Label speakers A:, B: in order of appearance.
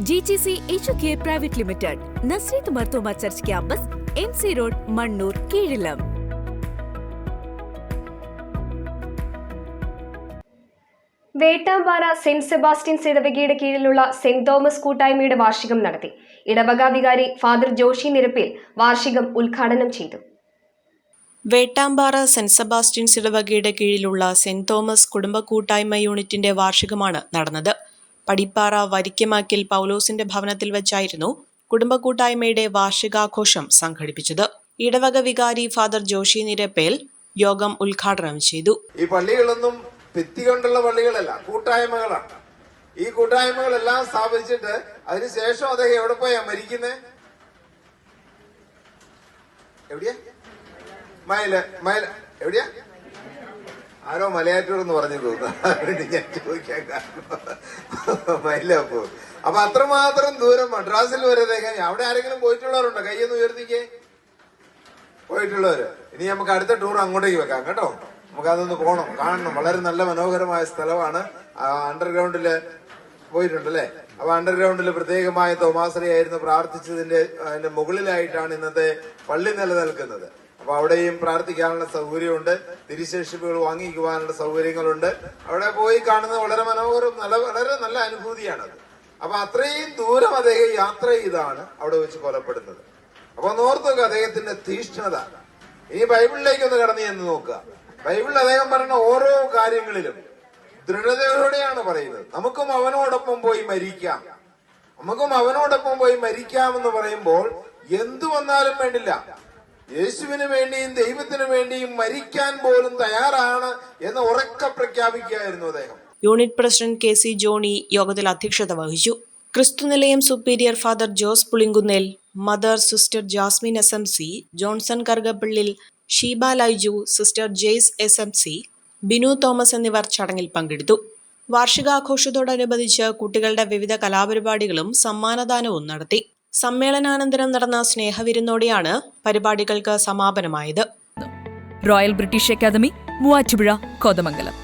A: G G C H K private limited Nazareth Marthoma church campus M C road Mannur Keezhillam
B: Vettampara saint Sebastian's ഇടവകയുടെ കീഴിലുള്ള saint Thomas കൂട്ടായ്മയുടെ വാർഷികം നടത്തി. ഇടവകാധികാരി father Joshi നിരപ്പിൽ വാർഷികം ഉദ്ഘാടനം ചെയ്തു.
C: വേട്ടാമ്പാറ സെന്റ് സെബാസ്റ്റ്യൻസ് ഇടവകയുടെ കീഴിലുള്ള സെന്റ് തോമസ് കുടുംബ കൂട്ടായ്മ യൂണിറ്റിന്റെ വാർഷികമാണ് നടന്നത്. പടിപ്പാറ വരിക്കമാക്കിൽ പൗലോസിന്റെ ഭവനത്തിൽ വെച്ചായിരുന്നു കുടുംബ കൂട്ടായ്മയുടെ വാർഷികാഘോഷം സംഘടിപ്പിച്ചത്. ഇടവക വികാരി ഫാദർ ജോഷി നിരപ്പേൽ യോഗം ഉദ്ഘാടനം ചെയ്തു.
D: ഈ പള്ളികളൊന്നും ഭിത്തി കൊണ്ടുള്ള പള്ളികളല്ല കൂട്ടായ്മകളാണ്. ഈ കൂട്ടായ്മകളെല്ലാം സ്ഥാപിച്ചിട്ട് അതിനുശേഷം അദ്ദേഹം എവിടെ പോയാ മരിക്കുന്നേ? എവിടെയാ? മയല മയല എവിടെയാ? ആരോ മലയാറ്റൂർ എന്ന് പറഞ്ഞു തോന്നുന്നു ഞാൻ ചോദിക്കാൻ കാരണം മയില പോ അപ്പൊ അത്രമാത്രം ദൂരം മദ്രാസിൽ വരെ തേക്കാൻ അവിടെ ആരെങ്കിലും പോയിട്ടുള്ളവരുണ്ടോ? കൈയൊന്ന് ഉയർത്തിക്കേ. പോയിട്ടുള്ളവര്. ഇനി നമുക്ക് അടുത്ത ടൂർ അങ്ങോട്ടേക്ക് വെക്കാം കേട്ടോ? നമുക്ക് അതൊന്ന് പോകണം കാണണം. വളരെ നല്ല മനോഹരമായ സ്ഥലമാണ്. അണ്ടർഗ്രൗണ്ടിൽ പോയിട്ടുണ്ടല്ലേ? അപ്പൊ അണ്ടർഗ്രൗണ്ടിൽ പ്രത്യേകമായ തോമാശ്രീയായിരുന്നു പ്രാർത്ഥിച്ചതിന്റെ അതിന്റെ മുകളിലായിട്ടാണ് ഇന്നത്തെ പള്ളി നിലനിൽക്കുന്നത്. അപ്പൊ അവിടെയും പ്രാർത്ഥിക്കാനുള്ള സൗകര്യമുണ്ട്. തിരിശേഷിപ്പുകൾ വാങ്ങിക്കുവാനുള്ള സൗകര്യങ്ങളുണ്ട്. അവിടെ പോയി കാണുന്നത് വളരെ മനോഹരം നല്ല വളരെ നല്ല അനുഭൂതിയാണത്. അപ്പൊ അത്രയും ദൂരം അദ്ദേഹം യാത്ര ചെയ്താണ് അവിടെ വെച്ച് കൊലപ്പെടുന്നത്. അപ്പൊ നോർത്തുക അദ്ദേഹത്തിന്റെ തീഷ്ണത. ഈ ബൈബിളിലേക്ക് ഒന്ന് കടന്നു എന്ന് നോക്കുക. ബൈബിളിൽ അദ്ദേഹം പറയുന്ന ഓരോ കാര്യങ്ങളിലും ദൃഢതയോടെയാണ് പറയുന്നത്. നമുക്കും അവനോടൊപ്പം പോയി മരിക്കാം. നമുക്കും അവനോടൊപ്പം പോയി മരിക്കാം എന്ന് പറയുമ്പോൾ എന്തു വന്നാലും വേണ്ടില്ല. യേശുവിന് വേണ്ടിയും ദൈവത്തിന് വേണ്ടിയും മരിക്കാൻ പോലും തയ്യാറാണ് എന്ന് ഉറക്ക പ്രഖ്യാപിക്കുകയായിരുന്നു അദ്ദേഹം.
C: Unit president K C Johny യോഗത്തിൽ അധ്യക്ഷത വഹിച്ചു. Kristhunilayam superior father Jose Pulinkunnel mother sister Jasmine S M C Johnson Kargappallil Sheeba Laiju sister Jaise S M C Binu Thomas എന്നിവർ ചടങ്ങിൽ പങ്കെടുത്തു. വാർഷികാഘോഷത്തോടനുബന്ധിച്ച് കുട്ടികളുടെ വിവിധ കലാപരിപാടികളും സമ്മാനദാനവും നടത്തി. സമ്മേളനാനന്തരം നടന്ന സ്നേഹവിരുന്നോടെയാണ് പരിപാടികൾക്ക് സമാപനമായത്.
A: Royal British academy Muvattupuzha Kothamangalam.